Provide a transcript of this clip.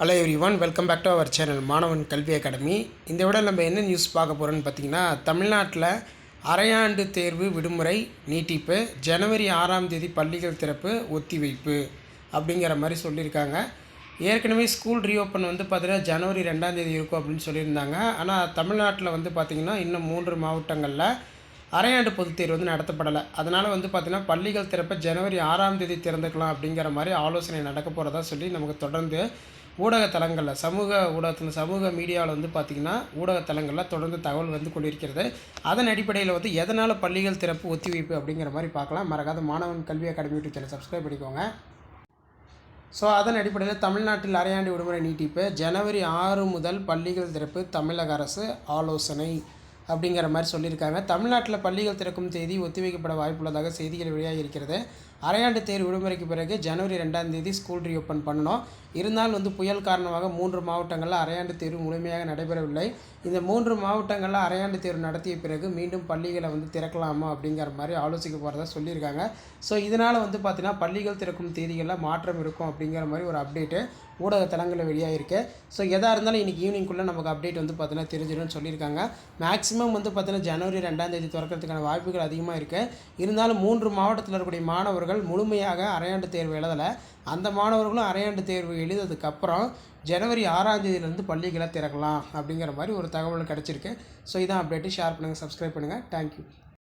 Hello everyone welcome back to our channel Maanavan Kalvi Academy இந்த விட நம்ம என்ன நியூஸ் பார்க்க போகிறோன்னு பார்த்தீங்கன்னா தமிழ்நாட்டில் அரையாண்டு தேர்வு விடுமுறை நீட்டிப்பு ஜனவரி ஆறாம் தேதி பள்ளிகள் திறப்பு ஒத்திவைப்பு அப்படிங்கிற மாதிரி சொல்லியிருக்காங்க. ஏற்கனவே ஸ்கூல் ரீஓப்பன் வந்து பார்த்தீங்கன்னா ஜனவரி ரெண்டாம் தேதி இருக்கும் அப்படின்னு சொல்லியிருந்தாங்க. ஆனால் தமிழ்நாட்டில் வந்து பார்த்திங்கன்னா இன்னும் மூன்று மாவட்டங்களில் அரையாண்டு பொதுத் தேர்வு வந்து நடத்தப்படலை. அதனால் வந்து பார்த்திங்கன்னா பள்ளிகள் திறப்ப ஜனவரி ஆறாம் தேதி திறந்துக்கலாம் அப்படிங்கிற மாதிரி ஆலோசனை நடக்க போகிறதா சொல்லி நமக்கு தொடர்ந்து ஊடக தளங்களில் சமூக ஊடகத்தில் சமூக மீடியாவில் வந்து பார்த்திங்கன்னா ஊடக தளங்களில் தொடர்ந்து தகவல் வந்து கொண்டிருக்கிறது. அதன் அடிப்படையில் வந்து எதனால் பள்ளிகள் திறப்பு ஒத்திவைப்பு அப்படிங்கிற மாதிரி பார்க்கலாம். மறக்காத Maanavan Kalvi Academy YouTube channel subscribe பண்ணிக்கோங்க. ஸோ அதன் அடிப்படையில் தமிழ்நாட்டில் அரையாண்டு விடுமுறை நீட்டிப்பு. ஜனவரி ஆறு முதல் பள்ளிகள் திறப்பு தமிழக அரசு ஆலோசனை. அப்படிங்கிற மாதிரி சொல்லியிருக்காங்க. தமிழ்நாட்டில் பள்ளிகள் திறக்கும் தேதி ஒத்திவைக்கப்பட வாய்ப்புள்ளதாக செய்திகள் வெளியாக இருக்கிறது அரையாண்டு தேர்வு விடுமுறைக்கு பிறகு ஜனவரி ரெண்டாம் தேதி ஸ்கூல் ரீஓப்பன் பண்ணணும். இருந்தாலும் வந்து புயல் காரணமாக மூன்று மாவட்டங்களில் அரையாண்டு தேர்வு முழுமையாக நடைபெறவில்லை. இந்த மூன்று மாவட்டங்களில் அரையாண்டு தேர்வு நடத்திய பிறகு மீண்டும் பள்ளிகளை வந்து திறக்கலாமா அப்படிங்கிற மாதிரி ஆலோசிக்க போகிறதா சொல்லியிருக்காங்க. ஸோ இதனால் வந்து பார்த்திங்கன்னா பள்ளிகள் திறக்கும் தேதிகளில் மாற்றம் இருக்கும் அப்படிங்கிற மாதிரி ஒரு அப்டேட்டு ஊடக தளங்களில் வெளியாகிருக்கு ஸோ எதாக இருந்தாலும் இன்றைக்கி ஈவினிங்குள்ளே நமக்கு அப்டேட் வந்து பார்த்திங்கன்னா தெரிஞ்சிடும்னு சொல்லியிருக்காங்க. மேக்ஸிமம் வந்து பார்த்தீங்கன்னா ஜனவரி ரெண்டாம் தேதி திறக்கிறதுக்கான வாய்ப்புகள் அதிகமாக இருக்குது இருந்தாலும் மூன்று மாவட்டத்தில் இருக்கக்கூடிய மாணவர்கள் முழுமையாக அரையாண்டு தேர்வு எழுதலை. அந்த மாணவர்களும் அரையாண்டு தேர்வு எழுதுறதுக்கப்புறம் ஜனவரி ஆறாம் தேதியிலேருந்து பள்ளிகளை திறக்கலாம் அப்படிங்கிற மாதிரி ஒரு தகவல் கிடச்சிருக்கு. ஸோ இதான் அப்டேட்டு ஷேர் பண்ணுங்கள் சப்ஸ்கிரைப் பண்ணுங்கள் தேங்க்யூ